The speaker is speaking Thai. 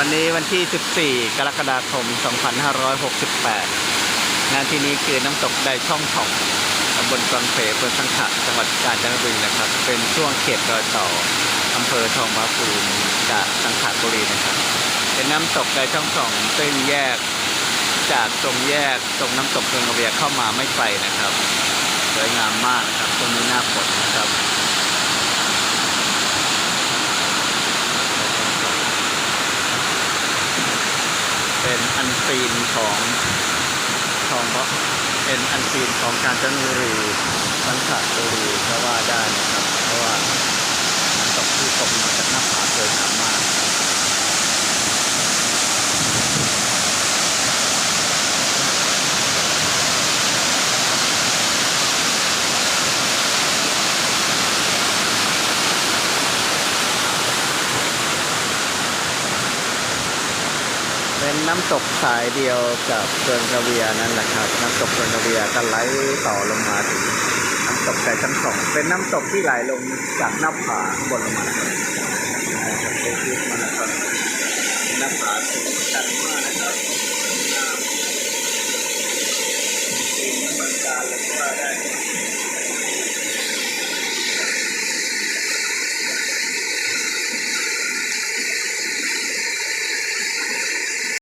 วันนี้วันที่ 14 กรกฎาคม 2568 งานที่นี้คือน้ำตกไดช่องถ่องตำบลกลางเพอำเภอสังขะจังหวัดกาญจนบุรีนะครับ เป็นช่วงเขตรอยต่ออำเภอทองผาภูมิกับสังขะบุรีนะครับ เป็นน้ำตกไดช่องถ่องซึ่งแยกจากตรงแยกตรงน้ำตกเมืองระเวียเข้ามาไม่ไกลนะครับ สวยงามมากนะครับตรงนี้หน้าฝนนะครับ เป็นอันซีนของของเพราะเป็นอันซีนของการจันทบุรีสังขะบุรีก็ว่าได้นะครับ เพราะว่าน้ำตกที่ตกมาจากหน้าผาสวยงามมากนะครับ เป็นน้ำตกสายเดียวกับเกินระเวียนั่นแหละครับ น้ำตกเกินระเวียก็ไหลต่อลงมาถึงน้ำตกใจชั้นสองเป็นน้ำตกที่ไหลลงจากหน้าผาบนลงมาครับนะครับเป็นที่มันนะครับหน้าผาสูงชันมากนะครับงามเป็นธรรมชาเลยว่าได้